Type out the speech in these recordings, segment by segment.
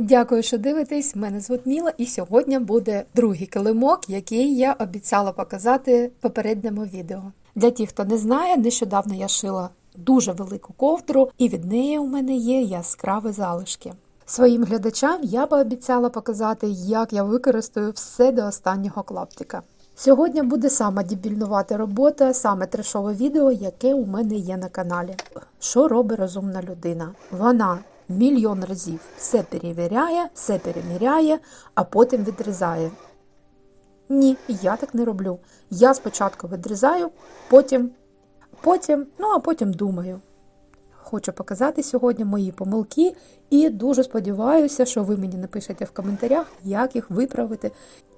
Дякую, що дивитесь. Мене звуть Міла, і сьогодні буде другий килимок, який я обіцяла показати в попередньому відео. Для тих, хто не знає, нещодавно я шила дуже велику ковдру, і від неї у мене є яскраві залишки. Своїм глядачам я би обіцяла показати, як я використаю все до останнього клаптика. Сьогодні буде саме дебільнувата робота, саме трешове відео, яке у мене є на каналі. Що робить розумна людина? Вона мільйон разів все перевіряє, все переміряє, а потім відрізає. Ні, я так не роблю. Я спочатку відрізаю, потім, потім, ну а потім думаю. Хочу показати сьогодні мої помилки і дуже сподіваюся, що ви мені напишете в коментарях, як їх виправити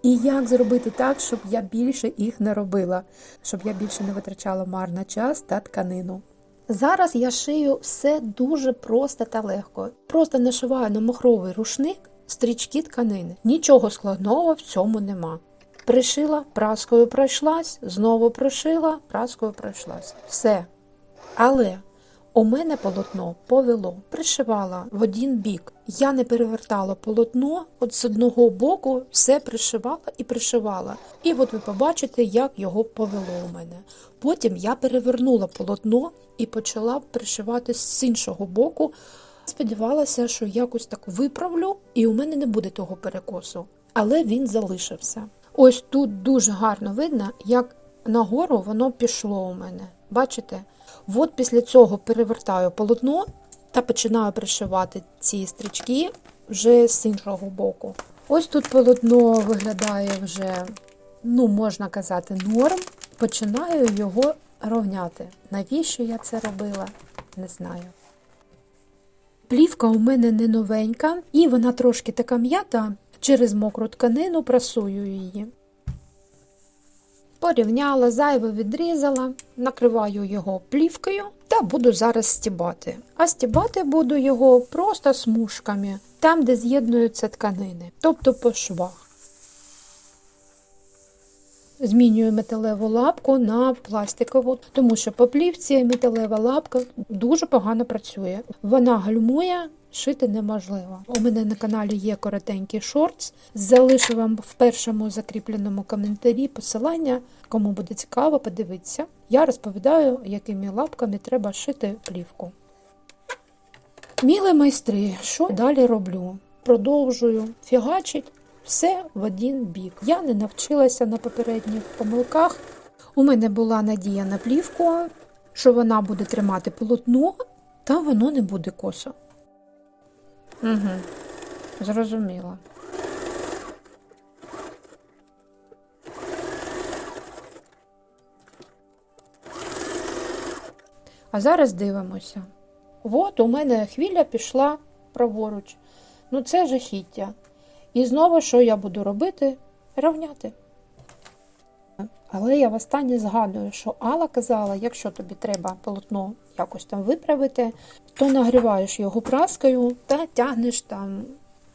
і як зробити так, щоб я більше їх не робила, щоб я більше не витрачала марно час та тканину. Зараз я шию все дуже просто та легко. Просто нашиваю на махровий рушник стрічки тканини. Нічого складного в цьому нема. Пришила, праскою пройшлась, знову пришила, праскою пройшлась. Все. Але у мене полотно повело, пришивала в один бік. Я не перевертала полотно, от з одного боку все пришивала і пришивала. І от ви побачите, як його повело у мене. Потім я перевернула полотно і почала пришивати з іншого боку. Сподівалася, що якось так виправлю, і у мене не буде того перекосу. Але він залишився. Ось тут дуже гарно видно, як нагору воно пішло у мене. Бачите? От після цього перевертаю полотно та починаю пришивати ці стрічки вже з іншого боку. Ось тут полотно виглядає вже, ну, можна казати, норм. Починаю його рівняти. Навіщо я це робила? Не знаю. Плівка у мене не новенька, і вона трошки така м'ята. Через мокру тканину прасую її. Порівняла, зайве відрізала, накриваю його плівкою та буду зараз стібати. А стібати буду його просто смужками, там, де з'єднуються тканини, тобто по швах. Змінюю металеву лапку на пластикову, тому що по плівці металева лапка дуже погано працює. Вона гальмує, шити неможливо. У мене на каналі є коротенький шортс. Залишу вам в першому закріпленому коментарі посилання. Кому буде цікаво, подивитися. Я розповідаю, якими лапками треба шити плівку. Міле майстри, що далі роблю? Продовжую фігачить все в один бік. Я не навчилася на попередніх помилках. У мене була надія на плівку, що вона буде тримати полотно, та воно не буде косо. Угу, зрозуміло. А зараз дивимося. От у мене хвиля пішла праворуч. Ну це жахіття. І знову що я буду робити? Рівняти. Але я востаннє згадую, що Алла казала, якщо тобі треба полотно якось там виправити, то нагріваєш його праскою та тягнеш там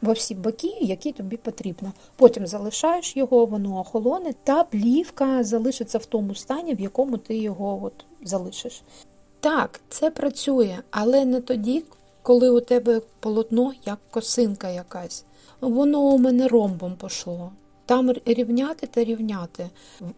во всі боки, які тобі потрібно. Потім залишаєш його, воно охолоне, та плівка залишиться в тому стані, в якому ти його от залишиш. Так, це працює, але не тоді, коли у тебе полотно як косинка якась. Воно у мене ромбом пошло. Там рівняти та рівняти.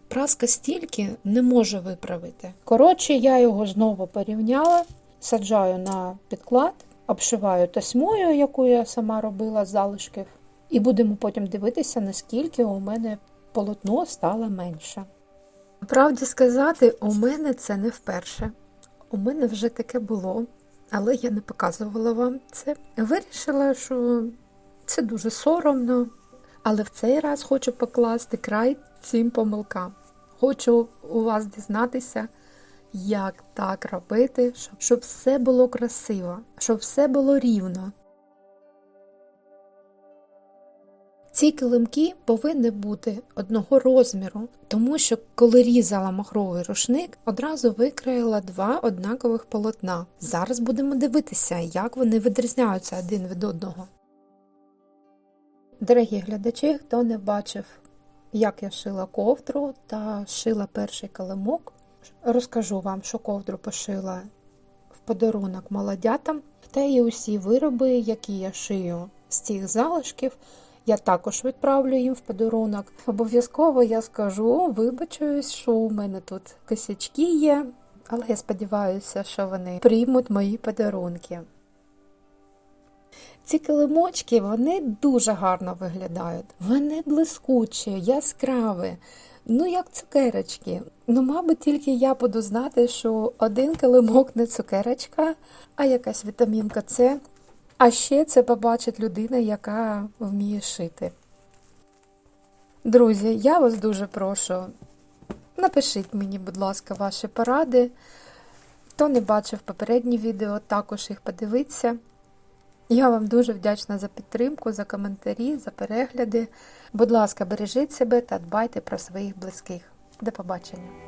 Праска стільки не може виправити. Коротше, я його знову порівняла, саджаю на підклад, обшиваю тасьмою, яку я сама робила з залишків, і будемо потім дивитися, наскільки у мене полотно стало менше. Правді сказати, у мене це не вперше. У мене вже таке було, але я не показувала вам це. Вирішила, що це дуже соромно. Але в цей раз хочу покласти край цим помилкам. Хочу у вас дізнатися, як так робити, щоб, все було красиво, щоб все було рівно. Ці килимки повинні бути одного розміру, тому що коли різала махровий рушник, одразу викроїла два однакових полотна. Зараз будемо дивитися, як вони відрізняються один від одного. Дорогі глядачі, хто не бачив, як я шила ковдру та шила перший килимок, розкажу вам, що ковдру пошила в подарунок молодятам та і усі вироби, які я шию з цих залишків. Я також відправлю їм в подарунок. Обов'язково я скажу, вибачуюсь, що у мене тут косячки є, але я сподіваюся, що вони приймуть мої подарунки. Ці килимочки вони дуже гарно виглядають. Вони блискучі, яскраві, ну як цукерочки. Ну, мабуть, тільки я буду знати, що один килимок не цукерочка, а якась вітамінка С. А ще це побачить людина, яка вміє шити. Друзі, я вас дуже прошу. Напишіть мені, будь ласка, ваші поради. Хто не бачив попередні відео, також їх подивиться. Я вам дуже вдячна за підтримку, за коментарі, за перегляди. Будь ласка, бережіть себе та дбайте про своїх близьких. До побачення!